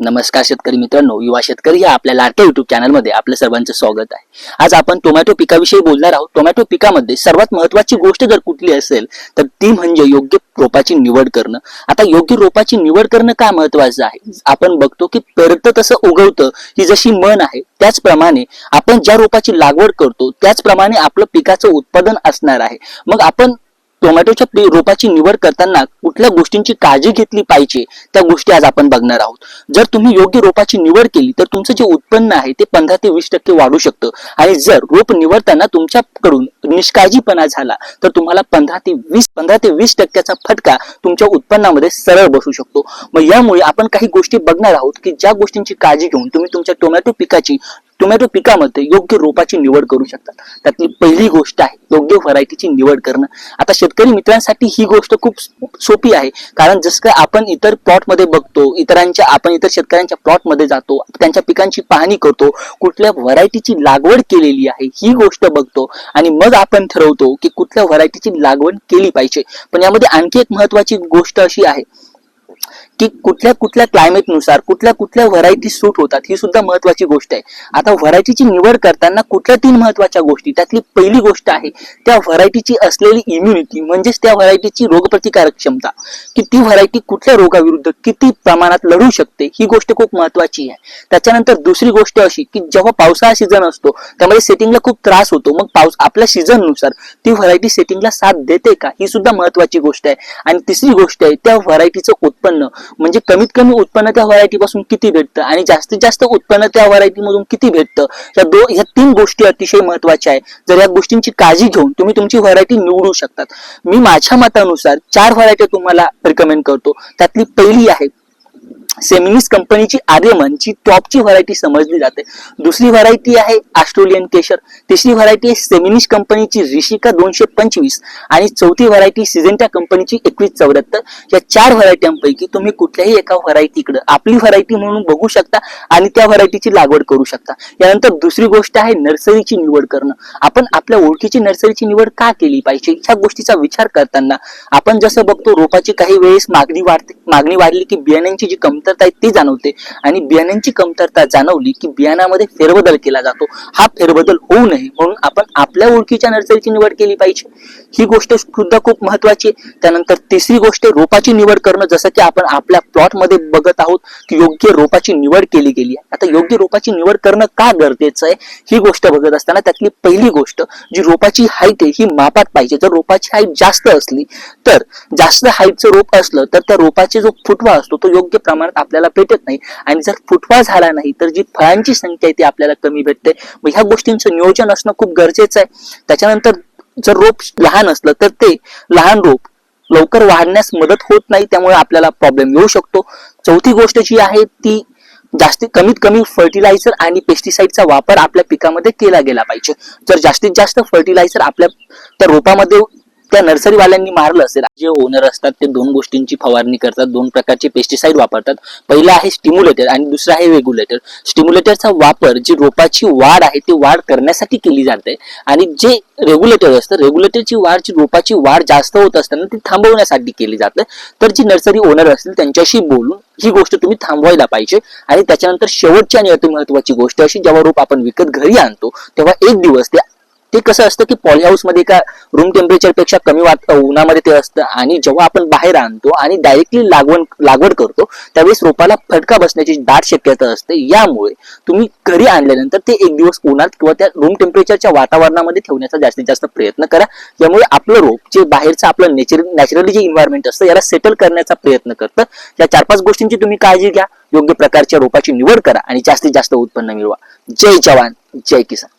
नमस्कार शेतकरी मित्रांनो युवा शेतकरी या आपल्या लाडक्या युट्यूब चॅनलमध्ये आपलं सर्वांचं स्वागत आहे. आज आपण टोमॅटो पिकाविषयी बोलणार आहोत. टोमॅटो पिकामध्ये सर्वात महत्वाची गोष्ट जर कुठली असेल तर ती म्हणजे योग्य रोपाची निवड करणं. आता योग्य रोपाची निवड करणं का महत्वाचं आहे? आपण बघतो की पेरतं तसं उगवतं ही जशी मन आहे त्याचप्रमाणे आपण ज्या रोपाची लागवड करतो त्याचप्रमाणे आपलं पिकाचं उत्पादन असणार आहे. मग आपण टोमॅटोच्या रोपाची निवड करताना कुठल्या गोष्टींची काळजी घेतली पाहिजे त्या गोष्टी आज आपण बघणार आहोत. जर तुम्ही योग्य रोपाची निवड केली तर तुमचं जे उत्पन्न आहे ते पंधरा ते वीस टक्के वाढू शकतं. आणि जर रोप निवडताना तुमच्याकडून निष्काळजीपणा झाला तर तुम्हाला पंधरा ते वीस पंधरा ते वीस टक्क्याचा फटका तुमच्या उत्पन्नामध्ये सरळ बसू शकतो. मग यामुळे आपण काही गोष्टी बघणार आहोत की ज्या गोष्टींची काळजी घेऊन तुम्ही तुमच्या टोमॅटो पिकाची टोमॅटो पिकामध्ये योग्य रोपाची निवड करू शकतात. त्यातली पहिली गोष्ट आहे योग्य व्हरायटीची निवड करणं. आता शेतकरी मित्रांसाठी ही गोष्ट खूप सोपी आहे. कारण जसं काय आपण इतर प्लॉटमध्ये बघतो इतरांच्या आपण इतर शेतकऱ्यांच्या प्लॉटमध्ये जातो त्यांच्या पिकांची पाहणी करतो कुठल्या व्हरायटीची लागवड केलेली आहे ही गोष्ट बघतो. आणि मग आपण ठरवतो की कुठल्या व्हरायटीची लागवड केली पाहिजे. पण यामध्ये आणखी एक महत्वाची गोष्ट अशी आहे की कुठल्या कुठल्या क्लायमेटनुसार कुठल्या कुठल्या व्हरायटी सूट होतात ही सुद्धा महत्वाची गोष्ट आहे. आता व्हरायटीची निवड करताना कुठल्या तीन महत्त्वाच्या गोष्टी? त्यातली पहिली गोष्ट आहे त्या व्हरायटीची असलेली इम्युनिटी म्हणजेच त्या व्हरायटीची रोगप्रतिकारक क्षमता. की ती व्हरायटी कुठल्या रोगाविरुद्ध किती प्रमाणात लढू शकते ही गोष्ट खूप महत्वाची आहे. त्याच्यानंतर दुसरी गोष्ट अशी की जेव्हा पावसाळा सीझन असतो त्यामध्ये सेटिंगला खूप त्रास होतो. मग पाऊस आपल्या सीझननुसार ती व्हरायटी सेटिंगला साथ देते का? ही सुद्धा महत्वाची गोष्ट आहे. आणि तिसरी गोष्ट आहे त्या व्हरायटीचं उत्पन्न म्हणजे कमीत कमी उत्पन्न त्या व्हरायटी पासून किती भेटतं? आणि जास्तीत जास्त उत्पन्न त्या व्हरायटी मधून किती भेटतं? या दो ह्या तीन गोष्टी अतिशय महत्त्वाच्या आहे जर या गोष्टींची काळजी घेऊन तुम्ही तुमची व्हरायटी निवडू शकतात. मी माझ्या मतानुसार चार व्हरायटी तुम्हाला रिकमेंड करतो. त्यातली पहिली आहे सेमिनिस कंपनीची आर्यमन जी टॉपची व्हरायटी समजली जाते. दुसरी व्हरायटी आहे ऑस्ट्रेलियन केशर. तिसरी व्हरायटी आहे सेमिनिस कंपनीची ऋषिका दोनशे पंचवीस. आणि चौथी व्हरायटी सिजेंटा कंपनीची एकवीस चौऱ्याहत्तर. या चार व्हरायट्यांपैकी तुम्ही कुठल्याही एका व्हरायटीकडे आपली व्हरायटी म्हणून बघू शकता आणि त्या व्हरायटीची लागवड करू शकता. यानंतर दुसरी गोष्ट आहे नर्सरीची निवड करणं. आपण आपल्या ओळखीची नर्सरीची निवड का केली पाहिजे? ह्या गोष्टीचा विचार करताना आपण जसं बघतो रोपाची काही वेळेस मागणी वाढते मागणी वाढली की बियाण्यांची जी कमतरता आहे ती जाणवते. आणि बियाण्यांची कमतरता जाणवली की बियाणामध्ये फेरबदल केला जातो. हा फेरबदल होऊ नये म्हणून आपण आपल्या ओळखीच्या नर्सरीची निवड केली पाहिजे. ही गोष्ट सुद्धा खूप महत्वाची आहे. त्यानंतर तिसरी गोष्ट रोपाची निवड करणं. जसं की आपण आपल्या प्लॉटमध्ये बघत आहोत की योग्य रोपाची निवड केली गेली आहे. आता योग्य रोपाची निवड करणं का गरजेचं आहे? ही गोष्ट बघत असताना त्यातली पहिली गोष्ट जी रोपाची हाईट आहे ही मापात पाहिजे. जर रोपाची हाईट जास्त असली तर जास्त हाईटचं रोप असलं तर त्या रोपाचे जो फुटवा असतो तो योग्य प्रमाणात आपल्याला भेटत नाही. आणि जर फुटवा झाला नाही तर जी फळांची संख्या आहे ती आपल्याला कमी भेटते. मग ह्या गोष्टींचं नियोजन असणं खूप गरजेचं आहे. त्याच्यानंतर जर रोप लहान असलं तर ते लहान रोप लवकर वाढण्यास मदत होत नाही त्यामुळे आपल्याला प्रॉब्लेम येऊ शकतो. चौथी गोष्ट जी आहे ती जास्तीत कमीत कमी फर्टिलायझर आणि पेस्टिसाइडचा वापर आपल्या पिकामध्ये केला गेला पाहिजे. जर जास्तीत जास्त फर्टिलायझर आपल्या त्या रोपामध्ये त्या नर्सरीवाल्यांनी मारलं असेल. जे ओनर असतात ते दोन गोष्टींची फवारणी करतात दोन प्रकारचे पेस्टिसाइड वापरतात. पहिलं आहे स्टिम्युलेटर आणि दुसरं आहे रेग्युलेटर स्टिम्युलेटरचा वापर जी रोपाची वाढ आहे ती वाढ करण्यासाठी केली जाते. आणि जे रेग्युलेटर असतं रेग्युलेटरची वाढ जी रोपाची वाढ जास्त होत असताना ती थांबवण्यासाठी केली जाते. तर जी नर्सरी ओनर असतील त्यांच्याशी बोलून ही गोष्ट तुम्ही थांबवायला पाहिजे. आणि त्याच्यानंतर शेवटची आणि अति महत्वाची गोष्ट अशी जेव्हा रोप आपण विकत घरी आणतो तेव्हा एक दिवस ते ते कसं असतं की पॉली हाऊसमध्ये का रूम टेम्परेचरपेक्षा कमी वाट उन्हामध्ये ते असतं आणि जेव्हा आपण बाहेर आणतो आणि डायरेक्टली लागवण लागवड करतो त्यावेळेस रोपाला फटका बसण्याची दाट शक्यता असते. यामुळे तुम्ही घरी आणल्यानंतर ते एक दिवस उन्हात किंवा त्या रूम टेम्परेचरच्या वातावरणामध्ये ठेवण्याचा जास्तीत जास्त प्रयत्न करा. यामुळे आपलं रोप जे बाहेरचं आपलं नेचर नॅचरली जे इन्व्हायरमेंट असतं याला सेटल करण्याचा प्रयत्न करतं. या चार पाच गोष्टींची तुम्ही काळजी घ्या. योग्य प्रकारच्या रोपाची निवड करा आणि जास्तीत जास्त उत्पन्न मिळवा. जय जवान. जय किसान.